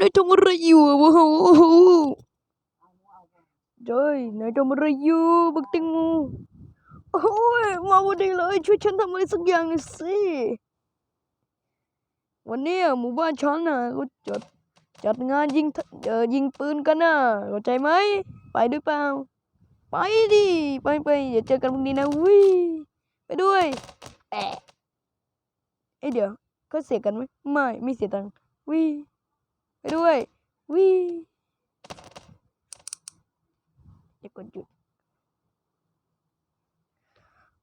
นายทำอะไรอยู่อะว้าวโอ้โหเจ้ยนายทำอะไรอยู่บักติงโมโอ้ยมาวันนี้เลยช่วยฉันทำอะไรสักอย่างหน่อยสิวันนี้หมู่บ้านฉันน่ะก็จัดจัดงานยิงเอ่อยิงปืนกันน่ะเข้าใจไหมไปด้วยเปล่าไปดิไปไปอย่าเจอกันพรุ่งนี้นะวิไปด้วยแอะเอ้เดี๋ยวก็เสียกันไหมไม่ไม่เสียตังค์วิ ไปด้วยวิอย่ากดหยุด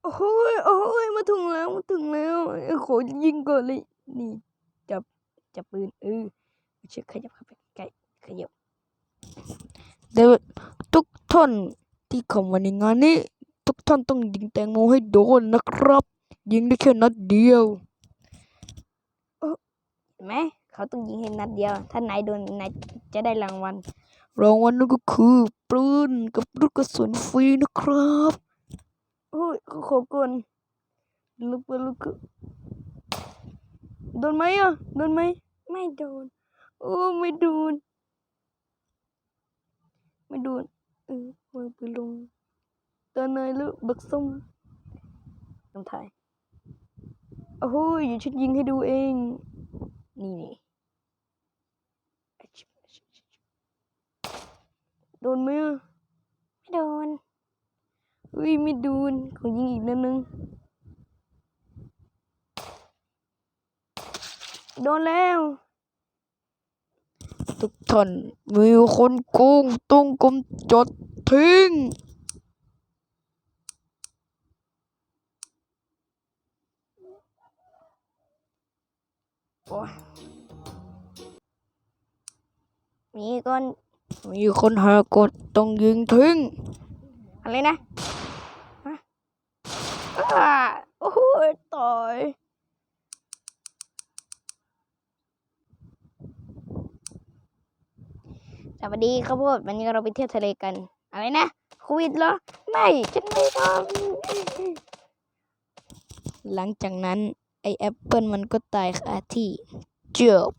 โอ้โหยโอ้โหยมาถึงแล้ว มาถึงแล้วเอ้ยขยิงก่อนเลย นี่ จับ จับปืนเออเชือกขยับเข้าไปใกล้ขยับเดี๋ยวทุกท่านที่เข้ามาในงานนี้ ทุกท่านต้องยิงแตงโมให้โดนนะครับ ยิงได้แค่นัดเดียวเห็นไหม เขาต้องยิงให้นัดเดียว ถ้านายโดนนายจะได้รางวัล รางวัลนั่นก็คือปืนกับลูกกระสุนฟรีนะครับโอ้ยขอขอก่อนลูกปืนลูกกระโดนไหมอะ โดนไหม ไม่โดน โอ้ไม่โดน ไม่โดน เออวางปืนลงตานายแล้วบักส้มน้ำถ่ายโอ้โหเดี๋ยวฉันยิงให้ดูเอง นี่นี่ โดนไหมอะไม่โดนเฮ้ยไม่โดนขอยิงอีกนิดนึงโดนแล้วทุกท่านมีคนโกงต้องกำจัดทิ้งโอ้ยมีก่อน มีคนหากดต้องยิงทิ้ง อะไรนะฮะอ่าโอ้โหต่อยสวัสดีครับพวกวันนี้เราไปเที่ยวทะเลกัน อะไรนะโควิดเหรอ ไม่ ฉันไม่ทหลังจากนั้น ไอแอปเปิลมันก็ตายคาที่จบ